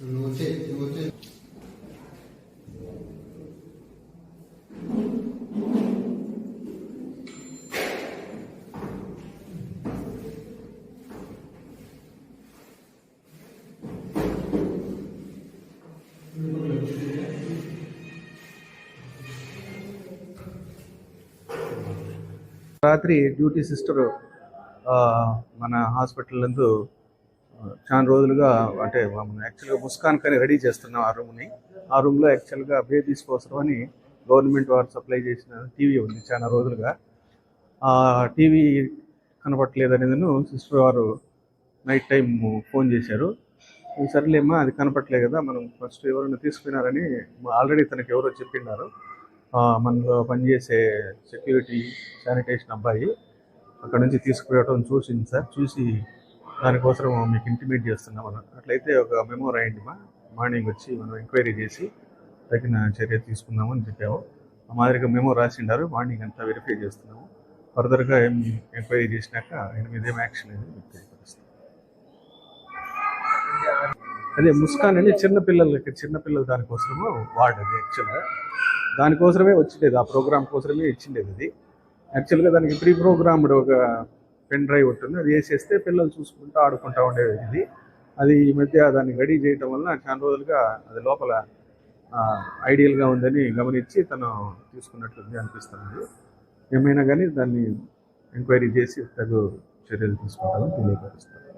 Não vou ter, não vou ter. రాత్రి duty sister మన hospital నందు చాలా రోజులుగా అంటే మనం యాక్చువల్గా ముస్కాన్ కానీ రెడీ చేస్తున్నాం ఆ రూమ్ని. ఆ రూమ్లో యాక్చువల్గా బేబీస్ కోసం అని గవర్నమెంట్ వారు సప్లై చేసిన టీవీ ఉంది చాలా రోజులుగా. ఆ టీవీ కనపట్లేదు అనేది సిస్టర్ వారు నైట్ టైం ఫోన్ చేశారు. సర్లేమ్మా అది కనపట్లే కదా మనం ఫస్ట్ ఎవరైనా తీసుకున్నారని ఆల్రెడీ తనకి ఎవరో చెప్పిన్నారు మనలో పనిచేసే సెక్యూరిటీ శానిటేషన్ అబ్బాయి అక్కడ నుంచి తీసుకుపోవటం చూసింది సార్. చూసి దానికోసం మీకు ఇంటిమేట్ చేస్తున్నాం మనం అట్లయితే ఒక మెమో రాయండి మా. మార్నింగ్ వచ్చి మనం ఎంక్వైరీ చేసి తగిన చర్య తీసుకుందాము అని చెప్పాము. ఆ మాదిరిగా మెమో రాసిండారు. మార్నింగ్ అంతా వెరిఫై చేస్తున్నాము. ఫర్దర్గా ఏం ఎంక్వైరీ చేసినాక ఆయన మీద ఏం యాక్షన్ అనేది మీకు తెలియపరుస్తాం అదే ముస్కాన్ అని చిన్న పిల్లలకి చిన్న పిల్లల దానికోసము వాడేది యాక్చువల్గా దానికోసమే వచ్చిండేది ఆ ప్రోగ్రామ్ కోసమే ఇచ్చిండేది అది. యాక్చువల్గా దానికి ప్రీ ప్రోగ్రామ్డ్ ఒక పెన్ డ్రైవ్ ఉంటుంది అది వేసేస్తే పిల్లలు చూసుకుంటూ ఆడుకుంటూ ఉండేది. ఇది అది ఈ మధ్య దాన్ని రెడీ చేయటం వల్ల చాలా రోజులుగా అది లోపల ఐడియల్గా ఉందని గమనించి తను తీసుకున్నట్లుంది అనిపిస్తుంది. ఏమైనా కానీ దాన్ని ఎంక్వైరీ చేసి తగు చర్యలు తీసుకుంటామని తెలియపరుస్తాను.